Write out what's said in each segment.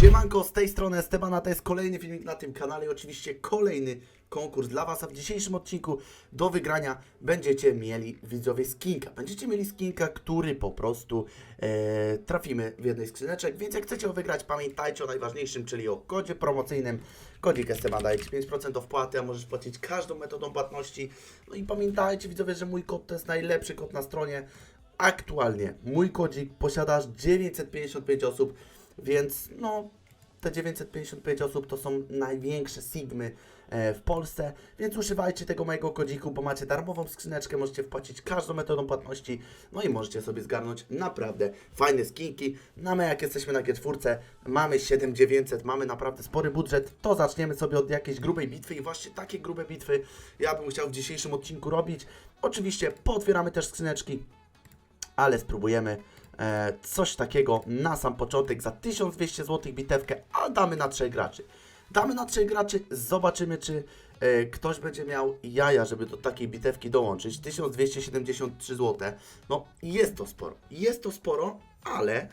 Siemanko, z tej strony Estebana, to jest kolejny filmik na tym kanale i oczywiście kolejny konkurs dla Was, a w dzisiejszym odcinku do wygrania będziecie mieli widzowie skinka. Będziecie mieli skinka, który po prostu e, trafimy w jednej skrzyneczek, więc jak chcecie wygrać, pamiętajcie o najważniejszym, czyli o kodzie promocyjnym. Kodzik Esteban daje Ci 5% do wpłaty, a możesz płacić każdą metodą płatności. No i pamiętajcie widzowie, że mój kod to jest najlepszy kod na stronie. Aktualnie mój kodzik posiadasz 955 osób, więc no te 955 osób to są największe Sigmy e, w Polsce, więc używajcie tego mojego kodziku, bo macie darmową skrzyneczkę, możecie wpłacić każdą metodą płatności, no i możecie sobie zgarnąć naprawdę fajne skinki. No my jak jesteśmy na G4, mamy 7900, mamy naprawdę spory budżet, to zaczniemy sobie od jakiejś grubej bitwy i właśnie takie grube bitwy ja bym chciał w dzisiejszym odcinku robić. Oczywiście pootwieramy też skrzyneczki, ale spróbujemy coś takiego na sam początek za 1200 zł bitewkę, a damy na trzech graczy. Damy na trzech graczy, zobaczymy czy e, ktoś będzie miał jaja, żeby do takiej bitewki dołączyć. 1273 zł. No jest to sporo. Jest to sporo, ale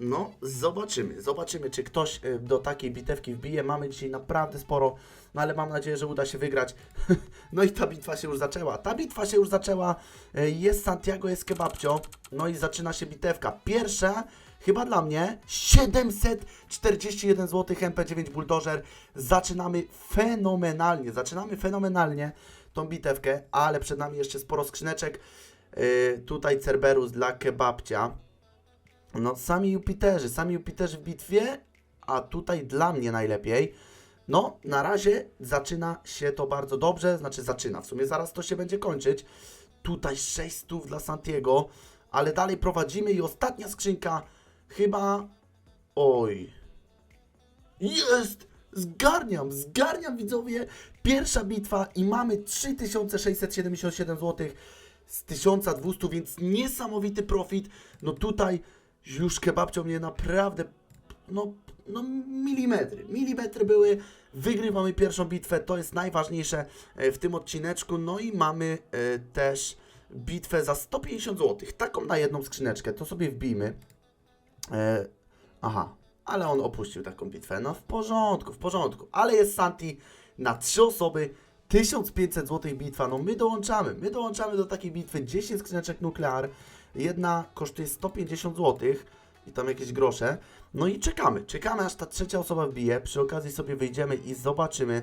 no, zobaczymy. Zobaczymy, czy ktoś y, do takiej bitewki wbije. Mamy dzisiaj naprawdę sporo, no ale mam nadzieję, że uda się wygrać. no i ta bitwa się już zaczęła. Ta bitwa się już zaczęła. Y, Jest Santiago, jest Kebabcio. No i zaczyna się bitewka. Pierwsza, chyba dla mnie, 741 zł MP9 Bulldozer. Zaczynamy fenomenalnie. Zaczynamy fenomenalnie tą bitewkę, ale przed nami jeszcze sporo skrzyneczek. Y, Tutaj Cerberus dla Kebabcia. No, sami Jupiterzy, sami Jupiterzy w bitwie, a tutaj dla mnie najlepiej. No, na razie zaczyna się to bardzo dobrze, znaczy zaczyna, w sumie zaraz to się będzie kończyć. Tutaj 600 dla Santiago, ale dalej prowadzimy i ostatnia skrzynka chyba... Oj... Jest! Zgarniam, zgarniam widzowie. Pierwsza bitwa i mamy 3677 zł z 1200, więc niesamowity profit. No tutaj już kebabcio mnie naprawdę, no, no milimetry, milimetry były. Wygrywamy pierwszą bitwę, to jest najważniejsze e, w tym odcineczku. No i mamy e, też bitwę za 150 zł. Taką na jedną skrzyneczkę, to sobie wbijmy. E, aha, ale on opuścił taką bitwę. No w porządku, w porządku. Ale jest Santi na trzy osoby. 1500 zł bitwa. No my dołączamy. My dołączamy do takiej bitwy 10 skrzyneczek nuklear. Jedna kosztuje 150 zł i tam jakieś grosze. No i czekamy. Czekamy aż ta trzecia osoba wbije. Przy okazji sobie wyjdziemy i zobaczymy.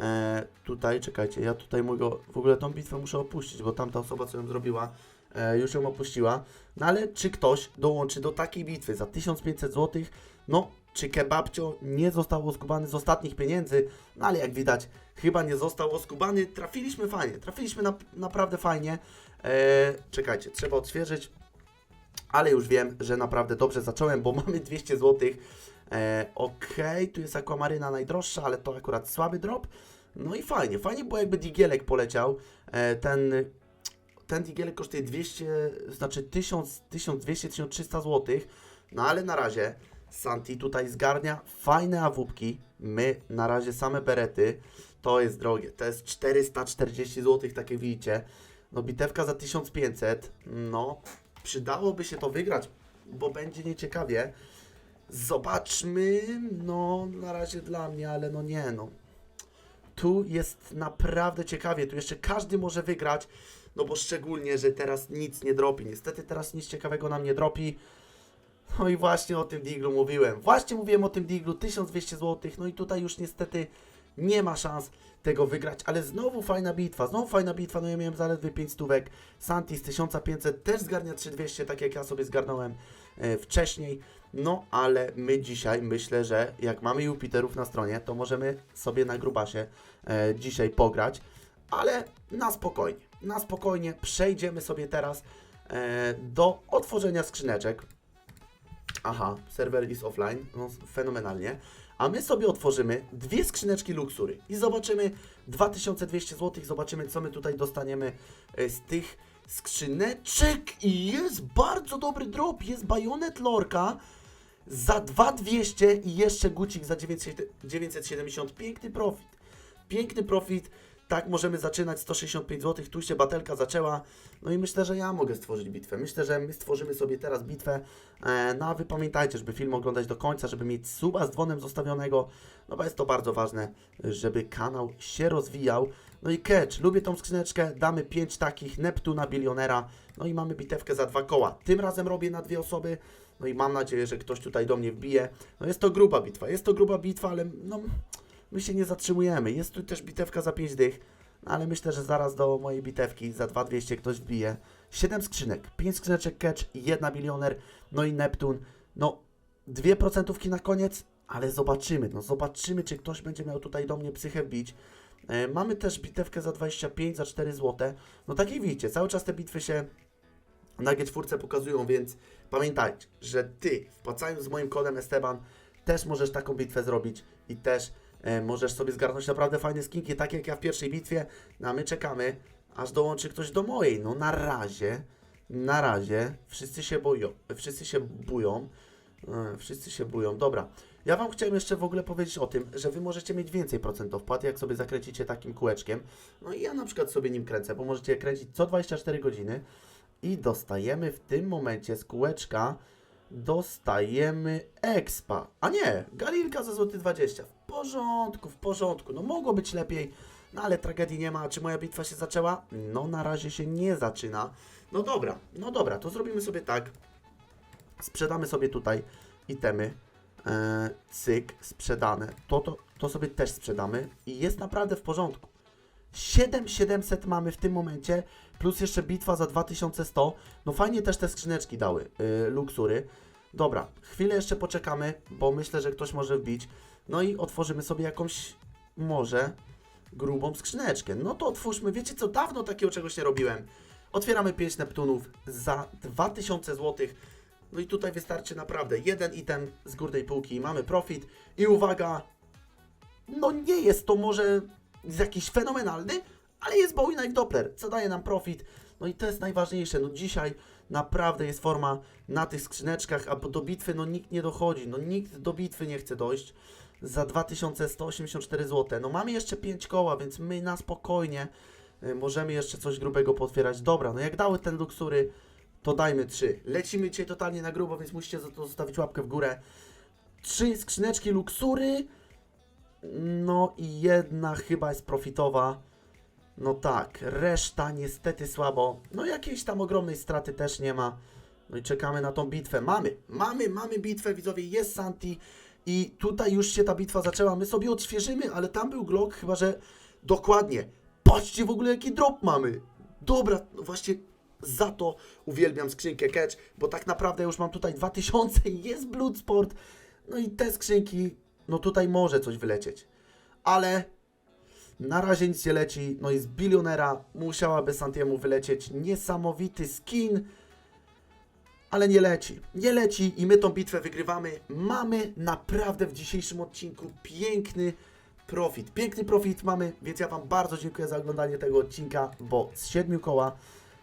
E, tutaj, czekajcie, ja tutaj mojego, w ogóle tą bitwę muszę opuścić, bo tamta osoba, co ją zrobiła, e, już ją opuściła. No ale czy ktoś dołączy do takiej bitwy za 1500 zł? No, czy kebabcio nie został oskubany z ostatnich pieniędzy? No ale jak widać, chyba nie został oskubany. Trafiliśmy fajnie, trafiliśmy na, naprawdę fajnie. E, czekajcie, trzeba odświeżyć. Ale już wiem, że naprawdę dobrze zacząłem, bo mamy 200 zł. E, Okej, tu jest akwamaryna najdroższa, ale to akurat słaby drop. No i fajnie, fajnie było jakby digielek poleciał. E, ten, ten digielek kosztuje 200, znaczy 1000, 1200, 1300 zł. No ale na razie Santi tutaj zgarnia fajne awupki. My na razie same berety. To jest drogie. To jest 440 zł, tak jak widzicie. No bitewka za 1500. No, przydałoby się to wygrać, bo będzie nieciekawie. Zobaczmy. No, na razie dla mnie, ale no nie, no. Tu jest naprawdę ciekawie. Tu jeszcze każdy może wygrać. No bo szczególnie, że teraz nic nie dropi. Niestety teraz nic ciekawego nam nie dropi. No i właśnie o tym diglu mówiłem. Właśnie mówiłem o tym diglu, 1200 zł. No i tutaj już niestety nie ma szans tego wygrać, ale znowu fajna bitwa, znowu fajna bitwa, no ja miałem zaledwie 5 stówek, Santi z 1500 też zgarnia 3200, tak jak ja sobie zgarnąłem e, wcześniej, no ale my dzisiaj myślę, że jak mamy Jupiterów na stronie, to możemy sobie na grubasie e, dzisiaj pograć, ale na spokojnie, na spokojnie przejdziemy sobie teraz e, do otworzenia skrzyneczek. Aha, serwer is offline, no fenomenalnie. A my sobie otworzymy dwie skrzyneczki Luxury i zobaczymy 2200 zł, zobaczymy co my tutaj dostaniemy e, z tych skrzyneczek i jest bardzo dobry drop, jest Bayonet Lorka za 2200 i jeszcze gucik za 900 970, piękny profit. Piękny profit, tak możemy zaczynać 165 zł, tu się batelka zaczęła, no i myślę, że ja mogę stworzyć bitwę. Myślę, że my stworzymy sobie teraz bitwę, e, no a wy pamiętajcie, żeby film oglądać do końca, żeby mieć suba z dzwonem zostawionego, no bo jest to bardzo ważne, żeby kanał się rozwijał. No i catch, lubię tą skrzyneczkę, damy 5 takich, Neptuna, bilionera, no i mamy bitewkę za dwa koła. Tym razem robię na dwie osoby, no i mam nadzieję, że ktoś tutaj do mnie wbije. No jest to gruba bitwa, jest to gruba bitwa, ale no my się nie zatrzymujemy. Jest tu też bitewka za 5 dych, no ale myślę, że zaraz do mojej bitewki za 2200 ktoś wbije. 7 skrzynek, 5 skrzyneczek catch, jedna milioner, no i Neptun. No, dwie procentówki na koniec, ale zobaczymy, no zobaczymy, czy ktoś będzie miał tutaj do mnie psychę wbić. E, mamy też bitewkę za 25, za 4 zł. No tak jak widzicie, cały czas te bitwy się na G4 pokazują, więc pamiętajcie, że Ty wpłacając z moim kodem Esteban też możesz taką bitwę zrobić i też możesz sobie zgarnąć naprawdę fajne skinki, tak jak ja w pierwszej bitwie. No a my czekamy, aż dołączy ktoś do mojej. No na razie, na razie wszyscy się boją, wszyscy się bują, e, wszyscy się bują. Dobra, ja Wam chciałem jeszcze w ogóle powiedzieć o tym, że Wy możecie mieć więcej procentów wpłaty, jak sobie zakręcicie takim kółeczkiem. No i ja na przykład sobie nim kręcę, bo możecie je kręcić co 24 godziny i dostajemy w tym momencie z kółeczka dostajemy expa. A nie, Galilka za złoty 20. W porządku, w porządku. No mogło być lepiej, no ale tragedii nie ma. Czy moja bitwa się zaczęła? No na razie się nie zaczyna. No dobra, no dobra, to zrobimy sobie tak. Sprzedamy sobie tutaj itemy. E, cyk, sprzedane. To, to, to sobie też sprzedamy i jest naprawdę w porządku. 7700 mamy w tym momencie, plus jeszcze bitwa za 2100. No fajnie też te skrzyneczki dały, yy, luksury. Dobra, chwilę jeszcze poczekamy, bo myślę, że ktoś może wbić. No i otworzymy sobie jakąś, może, grubą skrzyneczkę. No to otwórzmy, wiecie co, dawno takiego czegoś nie robiłem. Otwieramy 5 Neptunów za 2000 zł. No i tutaj wystarczy naprawdę jeden item z górnej półki, mamy profit. I uwaga, no nie jest to może jakiś fenomenalny, ale jest Bowie Knife Doppler, co daje nam profit. No i to jest najważniejsze. No dzisiaj naprawdę jest forma na tych skrzyneczkach, a do bitwy no nikt nie dochodzi. No nikt do bitwy nie chce dojść za 2184 zł. No mamy jeszcze 5 koła, więc my na spokojnie y, możemy jeszcze coś grubego potwierać. Dobra, no jak dały ten luksury, to dajmy 3. Lecimy dzisiaj totalnie na grubo, więc musicie za to zostawić łapkę w górę. Trzy skrzyneczki luksury. No i jedna chyba jest profitowa. No tak, reszta niestety słabo. No jakiejś tam ogromnej straty też nie ma. No i czekamy na tą bitwę. Mamy, mamy, mamy bitwę, widzowie, jest Santi. I tutaj już się ta bitwa zaczęła. My sobie odświeżymy, ale tam był Glock, chyba że dokładnie. Patrzcie w ogóle jaki drop mamy. Dobra, no właśnie za to uwielbiam skrzynkę Catch, bo tak naprawdę już mam tutaj 2000 i jest Bloodsport. No i te skrzynki, no tutaj może coś wylecieć. Ale na razie nic nie leci. No i z bilionera musiałaby Santiemu wylecieć niesamowity skin. Ale nie leci. Nie leci i my tą bitwę wygrywamy. Mamy naprawdę w dzisiejszym odcinku piękny profit. Piękny profit mamy, więc ja Wam bardzo dziękuję za oglądanie tego odcinka, bo z siedmiu koła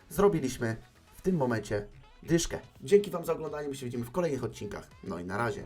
zrobiliśmy w tym momencie dyszkę. Dzięki Wam za oglądanie, my się widzimy w kolejnych odcinkach. No i na razie.